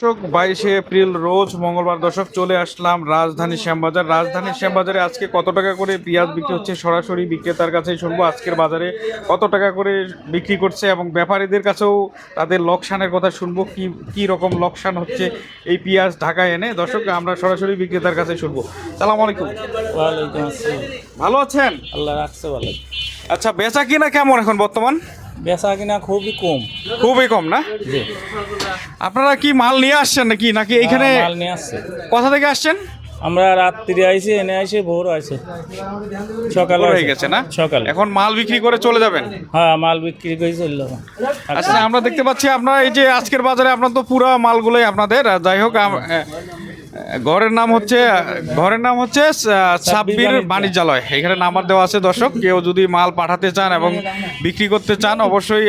দর্শক বাইশে এপ্রিল রোজ মঙ্গলবার দর্শক চলে আসলাম রাজধানী শ্যামবাজার। রাজধানী শ্যামবাজারে আজকে কত টাকা করে পেঁয়াজ বিক্রি হচ্ছে সরাসরি বিক্রেতার কাছেই শুনব আজকের বাজারে কত টাকা করে বিক্রি করছে এবং ব্যাপারীদের কাছেও তাদের লোকসানের কথা শুনব। কি কি রকম লোকসান হচ্ছে এই পেঁয়াজ ঢাকায় এনে? দর্শক আমরা সরাসরি বিক্রেতার কাছে শুনব। সালাম আলাইকুম। আসসালাম। ভালো আছেন? আল্লাহ রাখছে ভালো। আচ্ছা বেচা কিনা কেমন এখন বর্তমান? বেচা কিনা খুবই কম। খুবই কম না? জি। আপনারা কি মাল নিয়ে আসছেন নাকি? নাকি এখানে মাল নিয়ে আসছে। কোথা থেকে আসছেন? আমরা রাত্রি আইছি এনে আইছি ভোর আছে সকালে হয়ে গেছে না? সকাল। এখন মাল বিক্রি করে চলে যাবেন? হ্যাঁ মাল বিক্রি করে চলল আচ্ছা আমরা দেখতে পাচ্ছি আপনার এই যে আজকের বাজারে আপনার তো পুরো মালগুলোই আপনাদের। যাই হোক ঘরের নাম হচ্ছে ঘরের নাম হচ্ছে আহ, সাব্বির বাণিজ্যালয়। এখানে নাম্বার দেওয়া আছে দর্শক। কেউ যদি মাল পাঠাতে চান এবং বিক্রি করতে চান অবশ্যই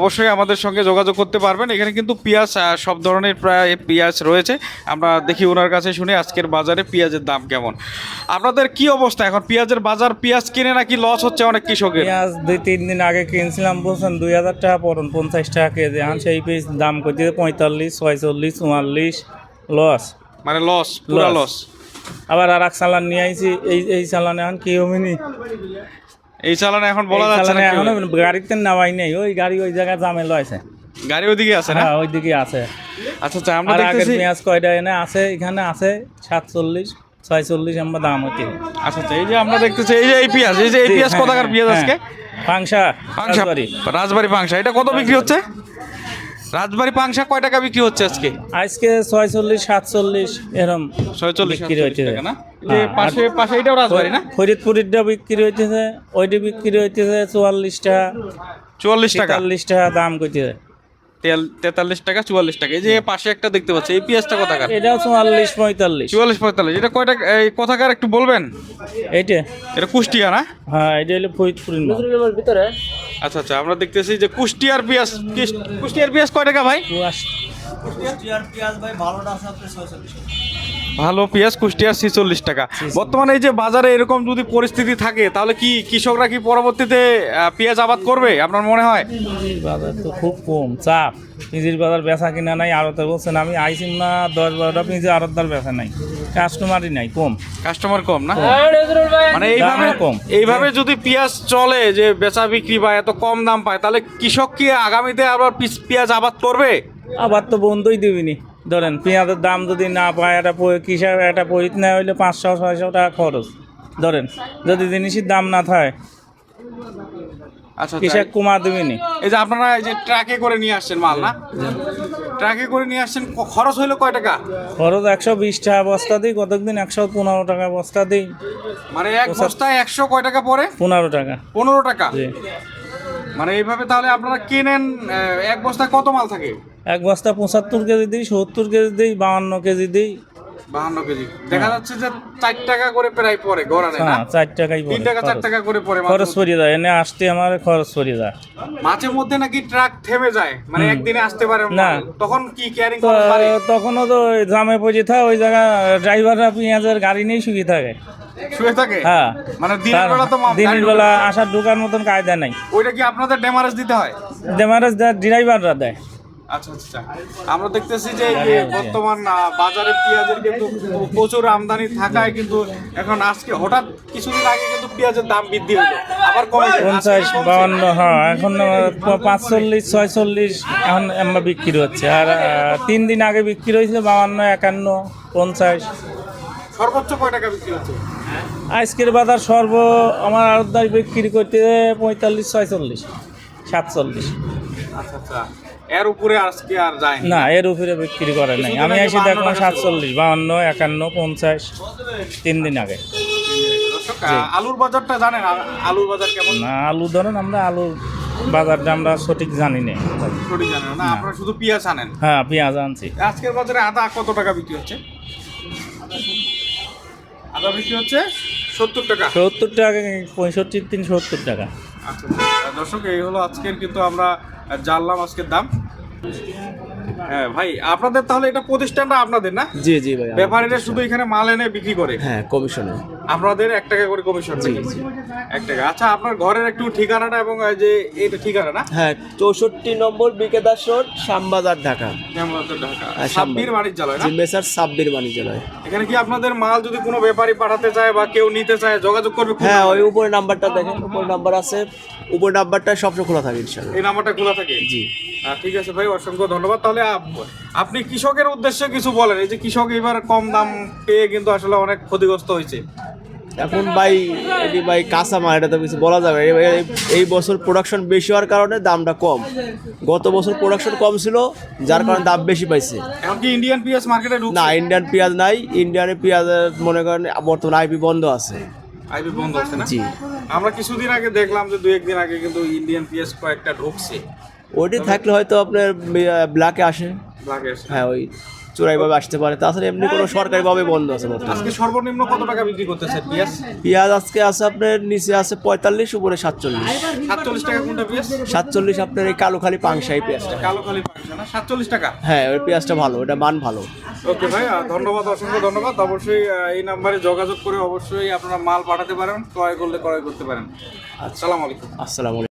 অবশ্যই আমাদের সঙ্গে যোগাযোগ করতে পারবেন। এখানে কিন্তু পেঁয়াজ সব ধরনের প্রায় পেঁয়াজ রয়েছে। আমরা দেখি ওনার কাছে শুনে আজকের বাজারে পেঁয়াজের দাম কেমন। আপনাদের কি অবস্থা এখন? পেঁয়াজের বাজার পেঁয়াজ কিনে নাকি লস হচ্ছে অনেক কৃষকের? পেঁয়াজ দুই তিন দিন আগে কিনছিলাম বলছেন দুই হাজার টাকা পড়ুন পঞ্চাশ টাকা কেজি। এখন সেই পিস দাম করতে পঁয়তাল্লিশ ছয়চল্লিশ চুয়াল্লিশ। লস মানে লস পুরা লস আবার আর এক চালান নিয়ে আইছি এই এই চালান এখন কি হবিনি এই চালানে এখন বলা যাচ্ছে না এখনও। গাড়িতে নামাই নেই ওই গাড়ি ওই জায়গায় জামে লয়েছে। গাড়ি ওদিকে আছে না? হ্যাঁ ওইদিকে আছে। আচ্ছা আচ্ছা আমরা দেখতেছি পেঁয়াজ কয়টা এনে আছে? এখানে আছে সাতচল্লিশ ছয়চল্লিশ আমরা দাম হচ্ছে আচ্ছা আচ্ছা এই যে আমরা দেখতেছি এই যে এই পেঁয়াজ এই যে এই পেঁয়াজ কত টাকার পেঁয়াজ আজকে? পাংশা পাংশা রাজবাড়ি। রাজবাড়ি পাংশা এটা কত বিক্রি হচ্ছে? রাজবাড়ি পাংশা কয় টাকা বিক্রি হচ্ছে আজকে? আজকে ছয়চল্লিশ সাতচল্লিশ এরম ছয়চল্লিশ বিক্রি হচ্ছে না? এই যে পাশে পাশে এটাও রাজবাড়ি না? ফরিদপুরিটা বিক্রি হইতেছে ওইটা বিক্রি হইতেছে চুয়াল্লিশ টাকা চুয়াল্লিশ টাকা? তেতাল্লিশ টাকা দাম করতেছে তেল তেতাল্লিশ টাকা চুয়াল্লিশ টাকা। এই যে পাশে একটা দেখতে পাচ্ছি এই পেঁয়াজটা কত টাকা এটাও চুয়াল্লিশ পঁয়তাল্লিশ। চুয়াল্লিশ পঁয়তাল্লিশ। এটা কয় টাকা এই কোথাকার একটু বলবেন? এইটা। এটা কুষ্টিয়া না? হ্যাঁ এটা হলো ফরিদপুরের মাল। আচ্ছা আচ্ছা আমরা দেখতেছি যে কুষ্টিয়ার পেঁয়াজ কুষ্টিয়ার পেঁয়াজ কয় টাকা ভাই? চুয়াশ- ভালো পেঁয়াজ কুষ্টিয়ার ছিচল্লিশ টাকা। বর্তমানে এই যে বাজারে এরকম যদি পরিস্থিতি থাকে তাহলে কি কৃষকরা কি পরবর্তীতে পেঁয়াজ আবাদ করবে আপনার মনে হয়? বাজার তো খুব কম চাপ। পিজির বাজার বেচা কিনা নাই আড়তে বলছেন আমি আইসিম না দশ বারোটা পিজি আড়তদার বেচা নাই। কাস্টমারই নাই কম। কাস্টমার কম না? মানে এইভাবে কম। এইভাবে যদি পেঁয়াজ চলে যে বেচা বিক্রি বা এত কম দাম পায় তাহলে কৃষক কি আগামীতে আবার পিস- পেঁয়াজ আবাদ করবে? আবার তো বন্ধই দিবিনি। ধরেন পেঁয়াজের দাম যদি না পায় একটা কৃষক একটা পরিত না হইলে পাঁচশো ছয়শো টাকা খরচ। ধরেন যদি জিনিসের দাম না থাকে আচ্ছা আচ্ছা। কৃষক কমা দিবিনি। এই যে আপনারা এই যে ট্রাকে করে নিয়ে আসছেন মাল না? ট্রাকে করে নিয়ে আসছেন খরচ হলো কয় টাকা? খরচ একশো বিশ টাকা বস্তা দিই কতদিন একশো পনেরো টাকা বস্তা দিই। মানে এক বস্তায় একশো কয় টাকা পরে পনেরো টাকা। পনেরো টাকা? মানে এইভাবে তাহলে আপনারা কেনেন এক বস্তায় কত মাল থাকে? এক বস্তা পঁচাত্তর কেজি দিই সত্তর কেজি দিই বাহান্ন কেজি দিই। বাহান্ন কেজি। দেখা যাচ্ছে যে টাকা করে প্রায় পরে না? হ্যাঁ টাকাই টাকা টাকা করে পরে খরচ পড়ে যায় এনে আসতে আমার খরচ পড়ে যায়। মাঝে মধ্যে নাকি ট্রাক থেমে যায় মানে একদিনে আসতে পারে না। তখন কি ক্যারিং তো খরচ বাড়ে? তখনও তো জামে পড়ে থাকে ওই জায়গা ড্রাইভাররা পেঁয়াজের গাড়ি নিয়েই শুয়ে থাকে। শুয়ে থাকে? হ্যাঁ। মানে দিনের বেলা তো দিনের বেলা আসার ঢোকার মতন কায়দা নাই। ওইটা কি আপনাদের ডেমারেজ দিতে হয়? ডেমারেজ ড্রাইভাররা দেয়। আচ্ছা আচ্ছা আমরা দেখতেছি যে বর্তমান বাজারে পেঁয়াজের কিন্তু প্রচুর আমদানি থাকায় কিন্তু এখন আজকে হঠাৎ কিছুদিন আগে কিন্তু পেঁয়াজের দাম বৃদ্ধি হলো। আবার কমে পঞ্চাশ বাউন্ন হ্যাঁ এখন পাঁচচল্লিশ ছয়চল্লিশ এখন আমরা বিক্রি হচ্ছে। আর তিন দিন আগে বিক্রি হয়েছিল বাউন্ন একান্ন পঞ্চাশ। সর্বোচ্চ কয় টাকা বিক্রি হচ্ছে? আজকের বাজার সর্ব আমার আড়তদার বিক্রি করতে পঁয়তাল্লিশ ছয়চল্লিশ সাতচল্লিশ। আচ্ছা আচ্ছা। এর উপরে আজকে আর যায় না। এর উপরে বিক্রি করে নাই। আমি এসে দেখলাম সাতচল্লিশ বাউন্ন একান্ন পঞ্চাশ তিন দিন আগে। আলুর বাজারটা জানেন আলুর বাজার কেমন? না আলু ধরেন আমরা আলুর বাজারটা আমরা সঠিক জানি না। সঠিক জানেন না। আপনারা শুধু পেঁয়াজ আনেন? হ্যাঁ পেঁয়াজ আনছি। আজকের বাজারে আদা কত টাকা বিক্রি হচ্ছে? আদা বিক্রি হচ্ছে সত্তর টাকা। সত্তর টাকা পঁয়ষট্টি তিন সত্তর টাকা। আচ্ছা। দর্শক এই হলো আজকের কিন্তু আমরা জানলাম আজকের দাম। হ্যাঁ ভাই আপনাদের তাহলে এটা প্রতিষ্ঠানটা আপনাদের না? জি জি ভাই ব্যাপারীরা শুধু এখানে মাল এনে বিক্রি করে? হ্যাঁ কমিশনে আপনাদের এক টাকা করে কমিশন এক টাকা। আচ্ছা আপনার ঘরের একটু ঠিকানাটা এবং এই যে এটা ঠিকানা না? হ্যাঁ চৌষট্টি নম্বর বিকেদার রোড শ্যামবাজার ঢাকা। শ্যামবাজার ঢাকা। হ্যাঁ, সাব্বির বাণিজ্যালয় না? জি মেসার সাব্বির বাণিজ্যালয়। এখানে কি আপনাদের মাল যদি কোনো ব্যাপারী পাঠাতে চায় বা কেউ নিতে চায় যোগাযোগ করবে হ্যাঁ ওই? উপরে নাম্বারটা দেখেন উপরে নাম্বার আছে। উপর নাম্বারটা সবসময় খোলা থাকে ইনশাল্লাহ এই নাম্বারটা খোলা থাকে? জি। ঠিক আছে ভাই অসংখ্য ধন্যবাদ। তাহলে আপনি কৃষকের উদ্দেশ্যে কিছু বলেন। এই যে কৃষক এবার কম দাম পেয়ে কিন্তু আসলে অনেক ক্ষতিগ্রস্ত হয়েছে। এখন ভাই এটি ভাই কাঁচা মাল এটা তো কিছু বলা যাবে এই- বছর প্রোডাকশন বেশি হওয়ার কারণে দামটা কম। গত বছর প্রোডাকশন কম ছিল যার কারণে দাম বেশি পাইছে। এমনকি ইন্ডিয়ান পিএস মার্কেটে না ইন্ডিয়ান পেঁয়াজ নাই। ইন্ডিয়ানের পেঁয়াজ মনে করেন বর্তমানে আইপি বন্ধ আছে। আইবি বন্ধ আছে না? জি। আমরা কিছুদিন আগে দেখলাম যে দুই একদিন আগে কিন্তু ইন্ডিয়ান পিএস কয়েকটা ঢুকছে। ওইটি থাকলে হয়তো আপনার ব্ল্যাকে আসে। লাগে এসে। হ্যাঁ ওই চোরাইভাবে আসতে পারে। তাছাড়া এমনি কোনো সরকারিভাবে বন্ধ আছে আজকে সর্বনিম্ন কত টাকা বিক্রি করতেছে পিএস পেঁয়াজ আজকে আছে আপনার নিচে আছে পঁয়তাল্লিশ উপরে সাতচল্লিশ। সাতচল্লিশ টাকা কোনটা পিএস সাতচল্লিশ আপনার এই কালো খালি পাংশাই পেঁয়াজটা। কালো খালি পাঁচশো না সাতচল্লিশ টাকা? হ্যাঁ ওই পেঁয়াজটা ভালো ওটা মান ভালো। ওকে ভাই ধন্যবাদ অসংখ্য ধন্যবাদ। অবশ্যই এই নাম্বারে যোগাযোগ করে অবশ্যই আপনারা মাল পাঠাতে পারেন ক্রয় করলে ক্রয় করতে পারেন। আসসালামু আলাইকুম। আসসালামু আলাইকুম।